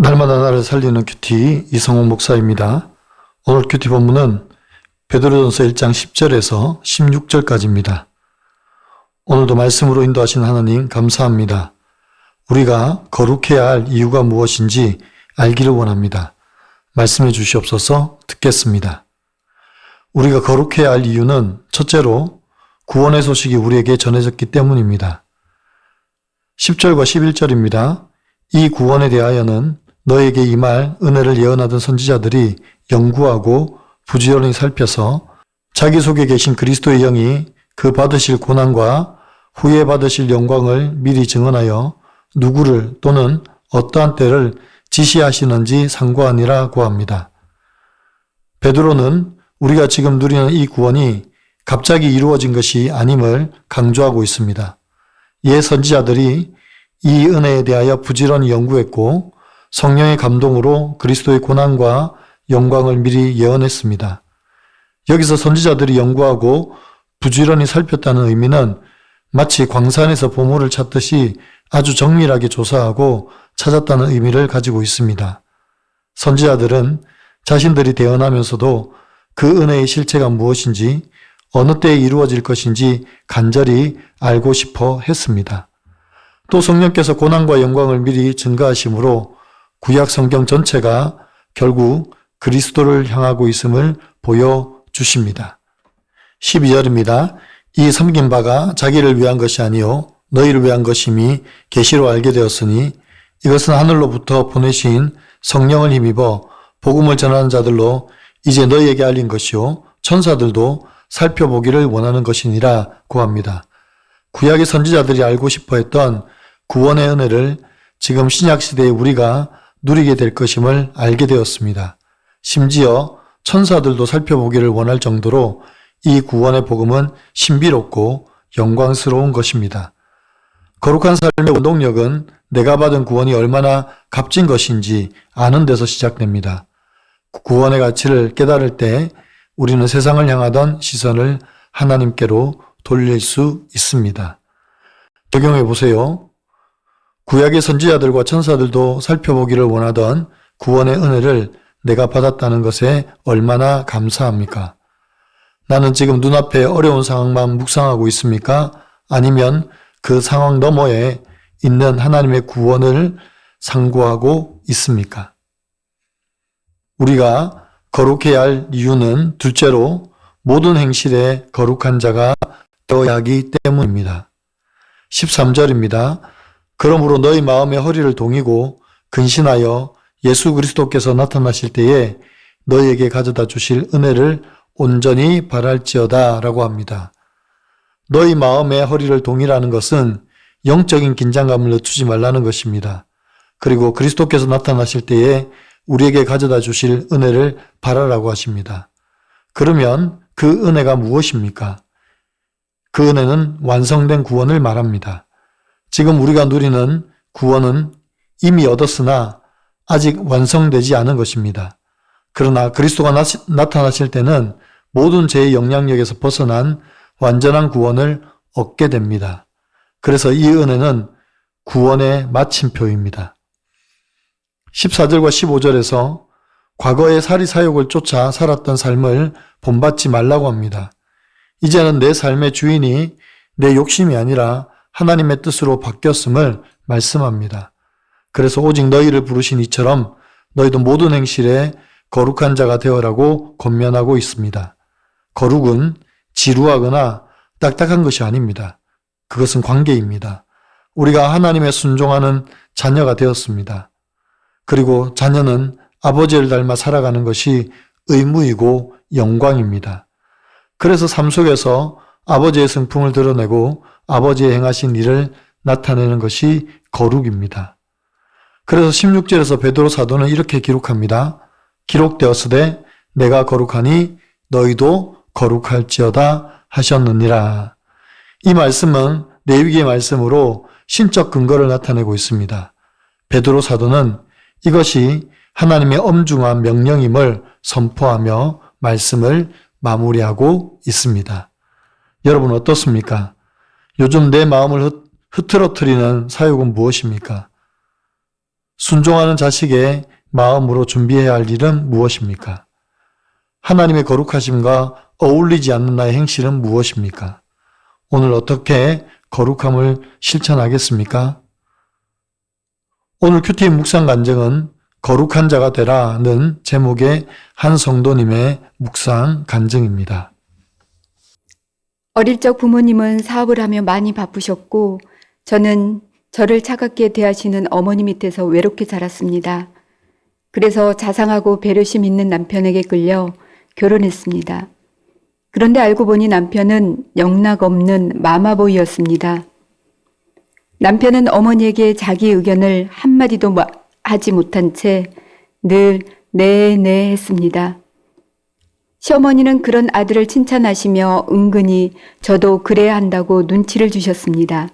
날마다 나를 살리는 큐티 이성호 목사입니다. 오늘 큐티 본문은 베드로전서 1장 10절에서 16절까지입니다. 오늘도 말씀으로 인도하신 하나님 감사합니다. 우리가 거룩해야 할 이유가 무엇인지 알기를 원합니다. 말씀해 주시옵소서 듣겠습니다. 우리가 거룩해야 할 이유는 첫째로 구원의 소식이 우리에게 전해졌기 때문입니다. 10절과 11절입니다. 이 구원에 대하여는 너에게 이 말 은혜를 예언하던 선지자들이 연구하고 부지런히 살펴서 자기 속에 계신 그리스도의 영이 그 받으실 고난과 후에 받으실 영광을 미리 증언하여 누구를 또는 어떠한 때를 지시하시는지 상고하니라고 합니다. 베드로는 우리가 지금 누리는 이 구원이 갑자기 이루어진 것이 아님을 강조하고 있습니다. 옛 선지자들이 이 은혜에 대하여 부지런히 연구했고 성령의 감동으로 그리스도의 고난과 영광을 미리 예언했습니다. 여기서 선지자들이 연구하고 부지런히 살폈다는 의미는 마치 광산에서 보물을 찾듯이 아주 정밀하게 조사하고 찾았다는 의미를 가지고 있습니다. 선지자들은 자신들이 대언하면서도 그 은혜의 실체가 무엇인지 어느 때에 이루어질 것인지 간절히 알고 싶어 했습니다. 또 성령께서 고난과 영광을 미리 증가하심으로 구약 성경 전체가 결국 그리스도를 향하고 있음을 보여주십니다. 12절입니다. 이 섬긴 바가 자기를 위한 것이 아니요 너희를 위한 것임이 계시로 알게 되었으니 이것은 하늘로부터 보내신 성령을 힘입어 복음을 전하는 자들로 이제 너희에게 알린 것이요 천사들도 살펴보기를 원하는 것이니라고 합니다. 구약의 선지자들이 알고 싶어 했던 구원의 은혜를 지금 신약 시대에 우리가 누리게 될 것임을 알게 되었습니다. 심지어 천사들도 살펴보기를 원할 정도로 이 구원의 복음은 신비롭고 영광스러운 것입니다. 거룩한 삶의 운동력은 내가 받은 구원이 얼마나 값진 것인지 아는 데서 시작됩니다. 구원의 가치를 깨달을 때 우리는 세상을 향하던 시선을 하나님께로 돌릴 수 있습니다. 적용해 보세요. 구약의 선지자들과 천사들도 살펴보기를 원하던 구원의 은혜를 내가 받았다는 것에 얼마나 감사합니까? 나는 지금 눈앞에 어려운 상황만 묵상하고 있습니까? 아니면 그 상황 너머에 있는 하나님의 구원을 상고하고 있습니까? 우리가 거룩해야 할 이유는 둘째로 모든 행실에 거룩한 자가 되어야 하기 때문입니다. 13절입니다. 그러므로 너희 마음의 허리를 동이고 근신하여 예수 그리스도께서 나타나실 때에 너희에게 가져다 주실 은혜를 온전히 바랄지어다 라고 합니다. 너희 마음의 허리를 동이라는 것은 영적인 긴장감을 늦추지 말라는 것입니다. 그리고 그리스도께서 나타나실 때에 우리에게 가져다 주실 은혜를 바라라고 하십니다. 그러면 그 은혜가 무엇입니까? 그 은혜는 완성된 구원을 말합니다. 지금 우리가 누리는 구원은 이미 얻었으나 아직 완성되지 않은 것입니다. 그러나 그리스도가 나타나실 때는 모든 죄의 영향력에서 벗어난 완전한 구원을 얻게 됩니다. 그래서 이 은혜는 구원의 마침표입니다. 14절과 15절에서 과거의 사리사욕을 쫓아 살았던 삶을 본받지 말라고 합니다. 이제는 내 삶의 주인이 내 욕심이 아니라 하나님의 뜻으로 바뀌었음을 말씀합니다. 그래서 오직 너희를 부르신 이처럼 너희도 모든 행실에 거룩한 자가 되어라고 권면하고 있습니다. 거룩은 지루하거나 딱딱한 것이 아닙니다. 그것은 관계입니다. 우리가 하나님의 순종하는 자녀가 되었습니다. 그리고 자녀는 아버지를 닮아 살아가는 것이 의무이고 영광입니다. 그래서 삶 속에서 아버지의 성품을 드러내고 아버지의 행하신 일을 나타내는 것이 거룩입니다. 그래서 16절에서 베드로 사도는 이렇게 기록합니다. 기록되었으되 내가 거룩하니 너희도 거룩할지어다 하셨느니라. 이 말씀은 레위기의 말씀으로 신적 근거를 나타내고 있습니다. 베드로 사도는 이것이 하나님의 엄중한 명령임을 선포하며 말씀을 마무리하고 있습니다. 여러분 어떻습니까? 요즘 내 마음을 흐- 흐트러뜨리는 사욕은 무엇입니까? 순종하는 자식의 마음으로 준비해야 할 일은 무엇입니까? 하나님의 거룩하심과 어울리지 않는 나의 행실은 무엇입니까? 오늘 어떻게 거룩함을 실천하겠습니까? 오늘 큐티 묵상 간증은 거룩한 자가 되라는 제목의 한 성도님의 묵상 간증입니다. 어릴 적 부모님은 사업을 하며 많이 바쁘셨고 저는 저를 차갑게 대하시는 어머니 밑에서 외롭게 자랐습니다. 그래서 자상하고 배려심 있는 남편에게 끌려 결혼했습니다. 그런데 알고 보니 남편은 영락 없는 마마보이였습니다. 남편은 어머니에게 자기 의견을 한마디도 마- 하지 못한 채 늘 네네 했습니다. 시어머니는 그런 아들을 칭찬하시며 은근히 저도 그래야 한다고 눈치를 주셨습니다.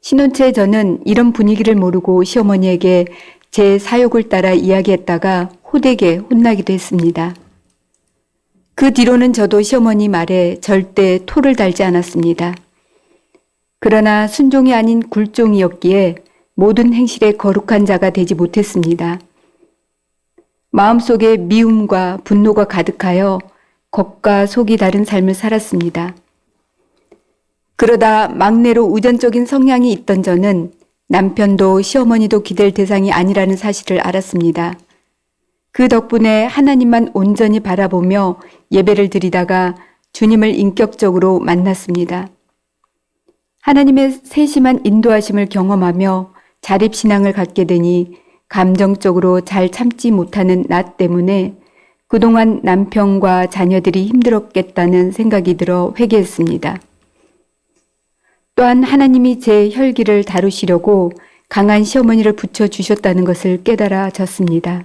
신혼초에 저는 이런 분위기를 모르고 시어머니에게 제 사욕을 따라 이야기했다가 호되게 혼나기도 했습니다. 그 뒤로는 저도 시어머니 말에 절대 토를 달지 않았습니다. 그러나 순종이 아닌 굴종이었기에 모든 행실에 거룩한 자가 되지 못했습니다. 마음속에 미움과 분노가 가득하여 겉과 속이 다른 삶을 살았습니다. 그러다 막내로 우전적인 성향이 있던 저는 남편도 시어머니도 기댈 대상이 아니라는 사실을 알았습니다. 그 덕분에 하나님만 온전히 바라보며 예배를 드리다가 주님을 인격적으로 만났습니다. 하나님의 세심한 인도하심을 경험하며 자립신앙을 갖게 되니 감정적으로 잘 참지 못하는 나 때문에 그동안 남편과 자녀들이 힘들었겠다는 생각이 들어 회개했습니다. 또한 하나님이 제 혈기를 다루시려고 강한 시어머니를 붙여주셨다는 것을 깨달아졌습니다.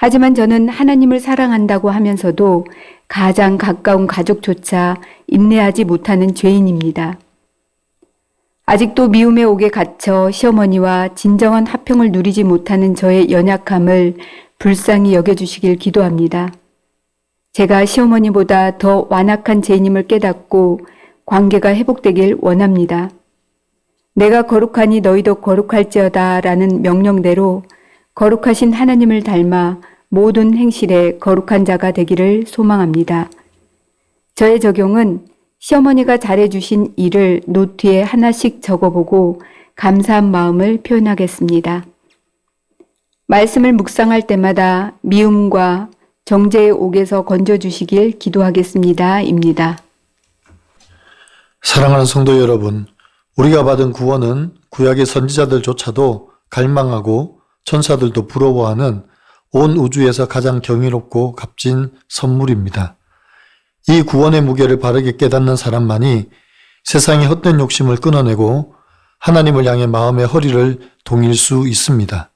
하지만 저는 하나님을 사랑한다고 하면서도 가장 가까운 가족조차 인내하지 못하는 죄인입니다. 아직도 미움의 옥에 갇혀 시어머니와 진정한 화평을 누리지 못하는 저의 연약함을 불쌍히 여겨주시길 기도합니다. 제가 시어머니보다 더 완악한 죄인임을 깨닫고 관계가 회복되길 원합니다. 내가 거룩하니 너희도 거룩할지어다 라는 명령대로 거룩하신 하나님을 닮아 모든 행실에 거룩한 자가 되기를 소망합니다. 저의 적용은 시어머니가 잘해주신 일을 노트에 하나씩 적어보고 감사한 마음을 표현하겠습니다. 말씀을 묵상할 때마다 미움과 정죄의 옥에서 건져주시길 기도하겠습니다. 입니다. 사랑하는 성도 여러분, 우리가 받은 구원은 구약의 선지자들조차도 갈망하고 천사들도 부러워하는 온 우주에서 가장 경이롭고 값진 선물입니다. 이 구원의 무게를 바르게 깨닫는 사람만이 세상의 헛된 욕심을 끊어내고 하나님을 향해 마음의 허리를 동일 수 있습니다.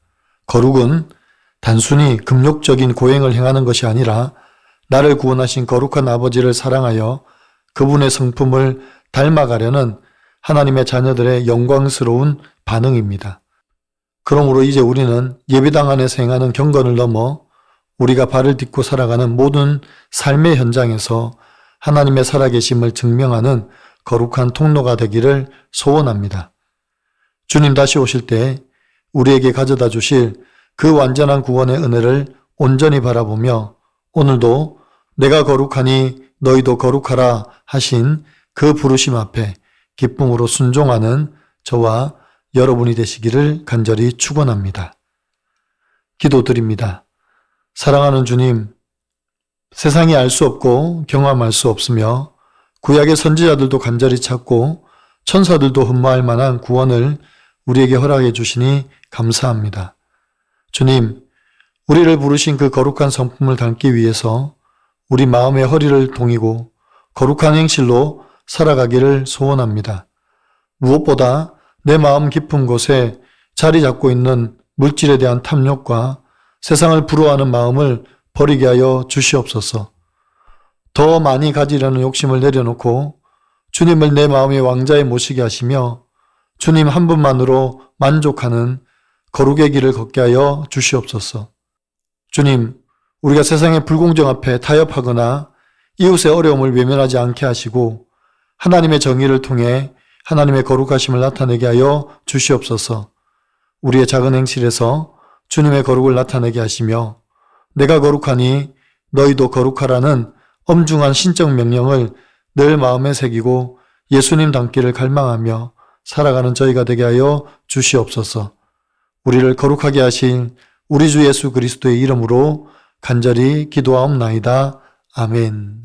거룩은 단순히 금욕적인 고행을 행하는 것이 아니라 나를 구원하신 거룩한 아버지를 사랑하여 그분의 성품을 닮아가려는 하나님의 자녀들의 영광스러운 반응입니다. 그러므로 이제 우리는 예배당 안에서 행하는 경건을 넘어 우리가 발을 딛고 살아가는 모든 삶의 현장에서 하나님의 살아계심을 증명하는 거룩한 통로가 되기를 소원합니다. 주님 다시 오실 때 우리에게 가져다 주실 그 완전한 구원의 은혜를 온전히 바라보며 오늘도 내가 거룩하니 너희도 거룩하라 하신 그 부르심 앞에 기쁨으로 순종하는 저와 여러분이 되시기를 간절히 축원합니다. 기도드립니다. 사랑하는 주님, 세상이 알 수 없고 경험할 수 없으며 구약의 선지자들도 간절히 찾고 천사들도 흠모할 만한 구원을 우리에게 허락해 주시니 감사합니다. 주님, 우리를 부르신 그 거룩한 성품을 담기 위해서 우리 마음의 허리를 동이고 거룩한 행실로 살아가기를 소원합니다. 무엇보다 내 마음 깊은 곳에 자리 잡고 있는 물질에 대한 탐욕과 세상을 부러워하는 마음을 버리게 하여 주시옵소서. 더 많이 가지려는 욕심을 내려놓고 주님을 내 마음의 왕자에 모시게 하시며 주님 한 분만으로 만족하는 거룩의 길을 걷게 하여 주시옵소서. 주님, 우리가 세상의 불공정 앞에 타협하거나 이웃의 어려움을 외면하지 않게 하시고 하나님의 정의를 통해 하나님의 거룩하심을 나타내게 하여 주시옵소서. 우리의 작은 행실에서 주님의 거룩을 나타내게 하시며 내가 거룩하니 너희도 거룩하라는 엄중한 신적 명령을 늘 마음에 새기고 예수님 닮기를 갈망하며 살아가는 저희가 되게 하여 주시옵소서. 우리를 거룩하게 하신 우리 주 예수 그리스도의 이름으로 간절히 기도하옵나이다. 아멘.